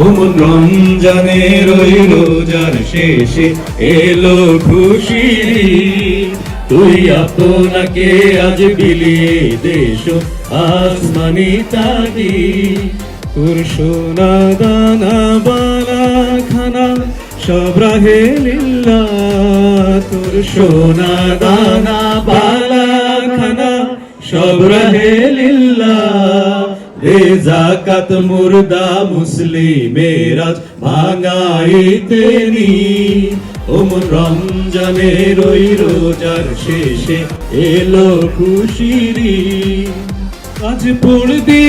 ওমন রমজানের ওই রোজার শেষে, এলো ঈদ। তুই আপনাকে আজ বিলিয়ে দেশ, আসমানি তাগি তোর সোনা দানা, বালা, খানা, সব রাহে লিল্লা তোর সোনা দানা, বালা, খানা, সব রাহে লিল্লা রে জাকাত মুর্দা মুসলিমেরাজ ভাঙাইতে নি ওম রমজানের ওই রোজার শেষে এলো খুশিরি আজ পড়বি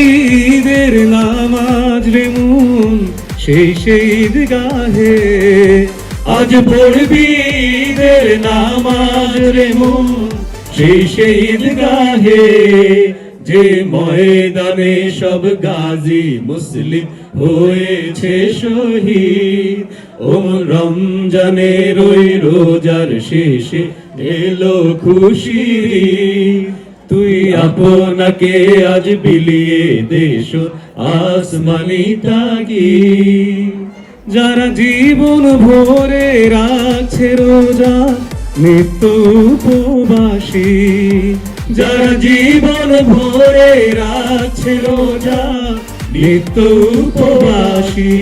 নামাজ রে মন সেই সেই গাহে আজ পড়বি নামাজ রে মন সেই সেই গাহে যে ময়দানে সব গাজী মুসলিম হয়েছে শহীদ। ও রমজানের ওই রোজার শেষে এলো খুশি তুই আপনাকে আজ বিলিয়ে দেশ আসমানি তাগি। যারা জীবন ভরে রাখছে রোজা নিত্য উপবাসী যারা জীবন ভরে রাখছে রোজা, নিত্য উপবাসী,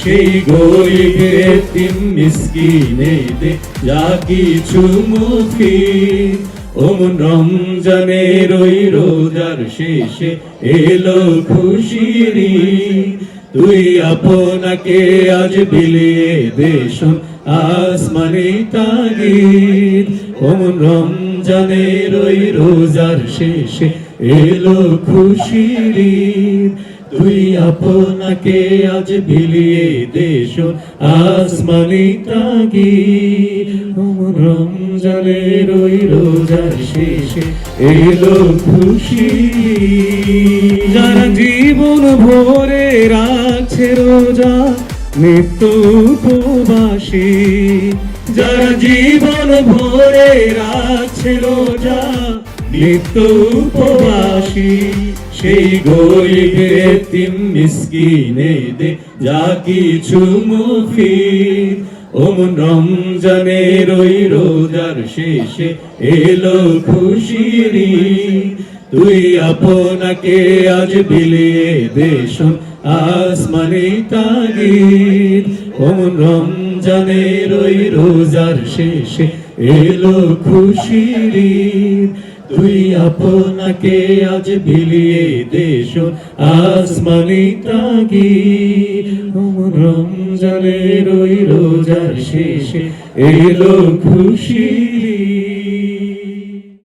সেই গরিবের তিন মিসকিনে দে যা কিছু মুফিদ ওমন রমজানের ওই রোজার শেষে এলো খুশির। তুই আপনাকে আজ বিলিয়ে দেশ আসমানি তাগিদ ওমন রমজানের ওই রোজার শেষে এলো খুশির। তুই আপনাকে আজ বিলিয়ে দেশ, আসমানি তাগি রমজানের ওই রোজার শেষে এলো খুশি যারা জীবন ভরে রাখছে রোজা, নিত্য উপবাসী যারা জীবন ভরে রাখছে রোজা নিত্য উপবাসী সেই গরিবের তিন মিসকিনে দে যা কিছু মুফিদ ওমন রমজানের ওই রোজার শেষে এলো খুশির। তুই আপনাকে আজ বিলিয়ে দেশ আসমানি তাগিদ ওমন রমজানের ওই রোজার শেষে এলো খুশির। তুই আপনাকে আজ বিলিয়ে দেশ আসমানি তাগি রমজানের ওই রোজার শেষে এলো খুশি